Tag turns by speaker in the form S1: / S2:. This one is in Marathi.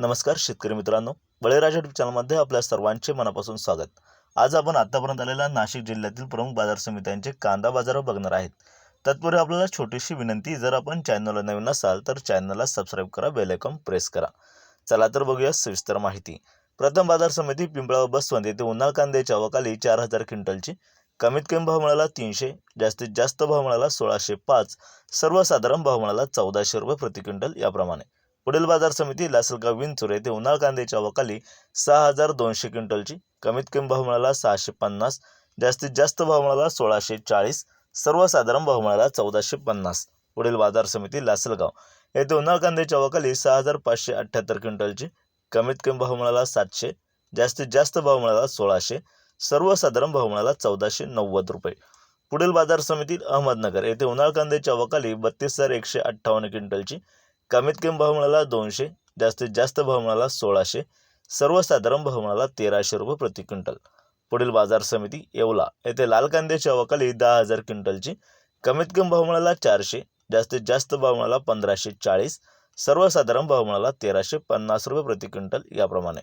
S1: नमस्कार शेतकरी मित्रांनो. बळीराजा युट्यूब चॅनलमध्ये आपल्या सर्वांचे मनापासून स्वागत. आज आपण आतापर्यंत आलेल्या नाशिक जिल्ह्यातील प्रमुख बाजार समित्यांचे कांदा बाजार बघणार आहेत. तत्पूर्वी आपल्याला छोटीशी विनंती जर आपण चॅनलला नवीन असाल तर चॅनलला सबस्क्राईब करा बेलायकॉन प्रेस करा. चला तर बघूया सविस्तर माहिती. प्रथम बाजार समिती पिंपळा बसवंत येथे उन्हाळ कांद्याच्या अवकाली चार हजार क्विंटलची कमीत कमी भाव मिळाला तीनशे जास्तीत जास्त भाव मिळाला सोळाशे पाच सर्वसाधारण भाव मिळाला चौदाशे रुपये प्रति क्विंटल याप्रमाणे. पुढील बाजार समिती लासलगाव विंचूर येथे उन्हाळ कांद्याच्या अवकाली सहा हजार दोनशे क्विंटलची कमीत कमी भाव मिळाला सहाशे पन्नास जास्तीत जास्त भाव मिळाला सोळाशे चाळीस सर्वसाधारण भाव मिळाला चौदाशे पन्नास. पुढील बाजार समिती लासलगाव येथे उन्हाळ कांद्याच्या वकाली सहा हजार पाचशे अठ्ठ्याहत्तर क्विंटलची कमीत कमी भाव मिळाला सातशे जास्तीत जास्त भाव मिळाला सोळाशे सर्वसाधारण भाव मिळाला चौदाशे नव्वद रुपये. पुढील बाजार समिती अहमदनगर येथे उन्हाळ कांद्याच्या वकाली बत्तीस हजार एकशे अठ्ठावन्न क्विंटलची कमीत कमी भाव मिळाला दोनशे जास्तीत जास्त भाव मिळाला सोळाशे सर्वसाधारण भाव मिळाला तेराशे रुपये प्रति क्विंटल. पुढील बाजार समिती येवला. येथे लाल कांद्याच्या अवकाली दहा हजार क्विंटलची कमीत कमी भाव मिळाला चारशे जास्तीत जास्त भाव मिळाला पंधराशे चाळीस सर्वसाधारण भाव मिळाला तेराशे पन्नास रुपये प्रति क्विंटल याप्रमाणे.